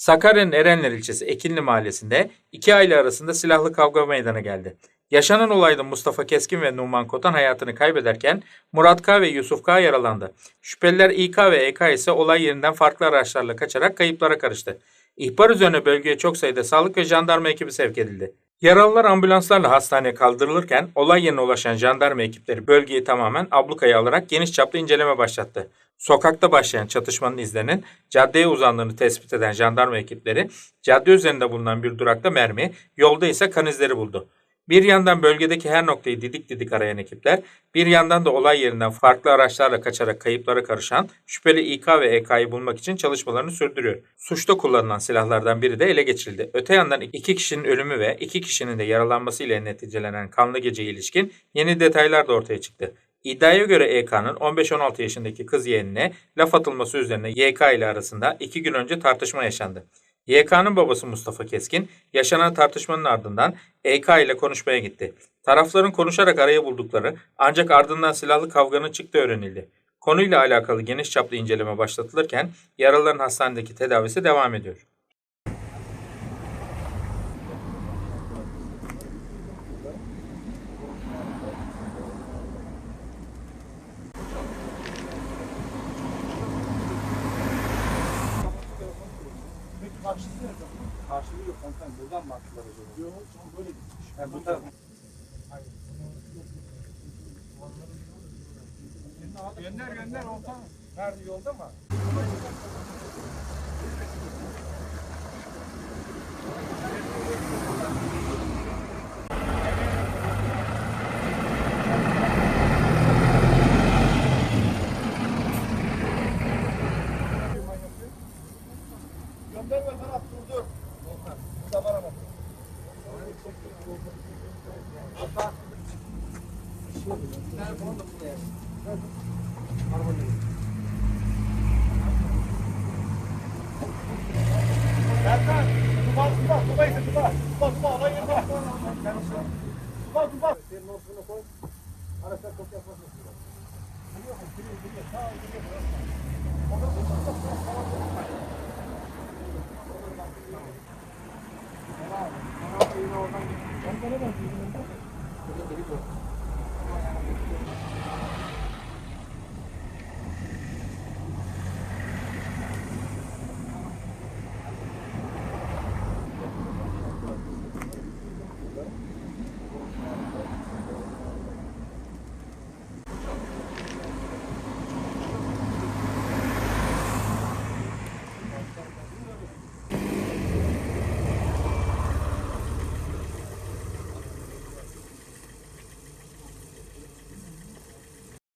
Sakarya'nın Erenler ilçesi Ekinli mahallesinde iki aile arasında silahlı kavga meydana geldi. Yaşanan olayda Mustafa Keskin ve Numan Kotan hayatını kaybederken Murat K ve Yusuf K yaralandı. Şüpheliler İK ve EK ise olay yerinden farklı araçlarla kaçarak kayıplara karıştı. İhbar üzerine bölgeye çok sayıda sağlık ve jandarma ekibi sevk edildi. Yaralılar ambulanslarla hastaneye kaldırılırken olay yerine ulaşan jandarma ekipleri bölgeyi tamamen ablukaya alarak geniş çaplı inceleme başlattı. Sokakta başlayan çatışmanın izlerinin caddeye uzandığını tespit eden jandarma ekipleri cadde üzerinde bulunan bir durakta mermi, yolda ise kan izleri buldu. Bir yandan bölgedeki her noktayı didik didik arayan ekipler, bir yandan da olay yerinden farklı araçlarla kaçarak kayıplara karışan şüpheli İK ve EK'yı bulmak için çalışmalarını sürdürüyor. Suçta kullanılan silahlardan biri de ele geçirildi. Öte yandan iki kişinin ölümü ve iki kişinin de yaralanması ile neticelenen kanlı geceye ilişkin yeni detaylar da ortaya çıktı. İddiaya göre EK'nın 15-16 yaşındaki kız yeğenine laf atılması üzerine YK ile arasında iki gün önce tartışma yaşandı. YK'nın babası Mustafa Keskin yaşanan tartışmanın ardından EK ile konuşmaya gitti. Tarafların konuşarak araya buldukları ancak ardından silahlı kavganın çıktığı öğrenildi. Konuyla alakalı geniş çaplı inceleme başlatılırken yaralıların hastanedeki tedavisi devam ediyor. Karşılığı yok komutanım. Buradan mı attılar acaba? Yok, sonra böyle gitmiş. Ha, bu taraf. Gönder gönder oltan. Nerede yolda mı? Gönderme taraf durdu. Volkan. Burada var ama. Volkan. Telefonu da buraya. Araba geliyor. Serkan, tuba tuba, tuba ise tuba. Tuba tuba, olay yerine. Tuba tuba. Senin olsunu koy. Araçlar çok yapmasın. Geliyor mu? Geliyor, geliyor. Sağ ol, geliyor. Ondan sonra 안 떨어져 주시는데? 그거 드리고.